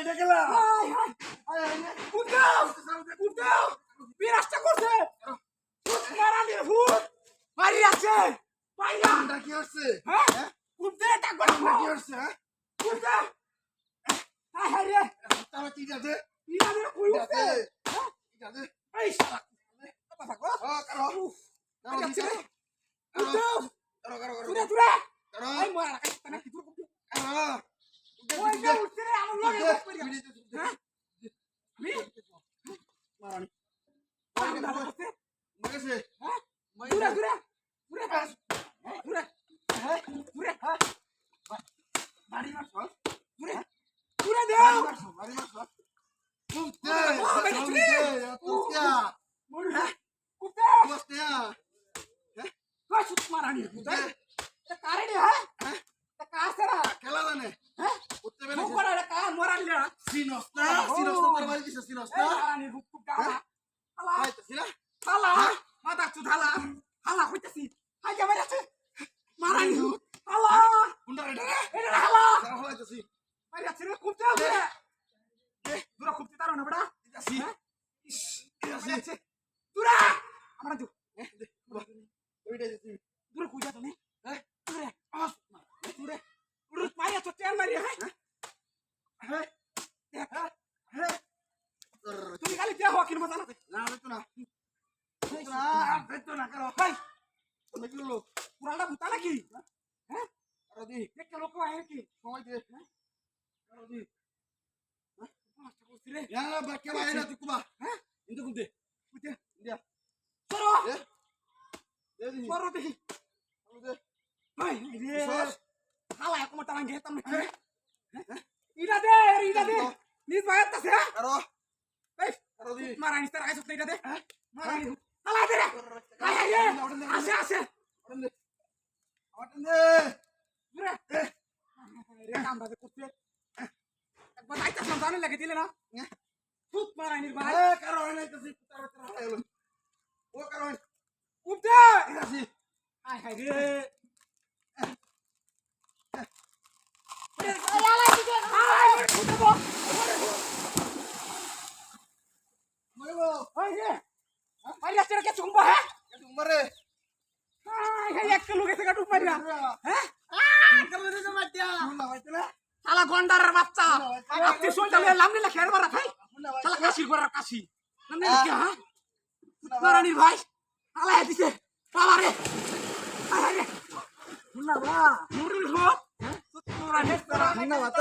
এটা গেলা high high আরে আরে উঠাও উঠাও বিরাজটা করছে! ভূত মারানির ভূত মারি আছে পাইলা কি হচ্ছে? হ্যাঁ? উঠতে টাকবার এটা কি হচ্ছে হ্যাঁ? উঠতে হাই রে! তারা কি কই উঠতে যাচ্ছে যাচ্ছে এই শালা! কথা থাকো। ও কারও। কারও কারও কারও কারও কারও কি কারও উঠতে রে আমার লগে বস করিয়া হ্যাঁ আমি রে সিনস না সিনস না তোর বাড়ি দিছে সিনস এই না মারানি হুক হুক গালা হালা। আইতাছি না হালা। মাথা চুদ হালা। হালা কইতাছি। হাই যা মারাছে মারানি হালা। কুন্ডা রে রে এটা হালা। হলাইতাছি মারাছে রে খুবতে হবে এ। দূরা খুবতে তারো না বড়া দিতাছি ইস দিতাছি দূরা। আমরা দূর। ওইটা দিছি দূরে। কুইজা তুমি? হ্যাঁ? দূরে। আস দূরে। দূরে মারিয়া তো তেল মারিয়া হ্যাঁ? হ্যাঁ হ্যাঁ হ্যাঁ তুমি খালি দেহ কিন মজা হ্যাঁ কারও দি সময় দে কারও দি নষ্ট করছি রে Ya, বাক্য বাইরে না তুই কুবা হ্যাঁ ইন্দু কুদে বুঝতে ইন্ডিয়া সরো দে দে দি সরো দেখি কারও দে ভাই রে সর হালা এক মত টাঙ্গে হেতাম না ইডা দে ইডা দে নিজ ভাই আত্তাছে কারও এই কারও দি মারানি তার আইছ ইডা দে। মারানি হালা দে রে। হাই রে আসে আসে। অটন দে অটন দে। দূরে। রে কামড়া দে করতে একবার আইতাছ না জানে লাগে দিলে না। ফুট মারানির ভাই। এ কারও নাই তো সি তার তার ও কারও উঠতে হাই হাই রে মইবো হাই রে হাই রে তেরে কে চুম্বা হ্যাঁ এত উমরে হাই হাই এক কিলো গেছে কাটু মারিয়া হ্যাঁ? কারও দে তো মাটিয়া মুন্না হইতে না শালা গন্ডারের বাচ্চা। আপনি সোলটা লিয়ে লামনি না খেড় মারা ভাই শালা কাশির গড়ার কাশি। নামনি কি হ্যাঁ? মারানির ভাই শালা হে দিছে। বাবা রে। মুন্না বা মুরির হো হ্যাঁ মারানির মুন্না বাতাই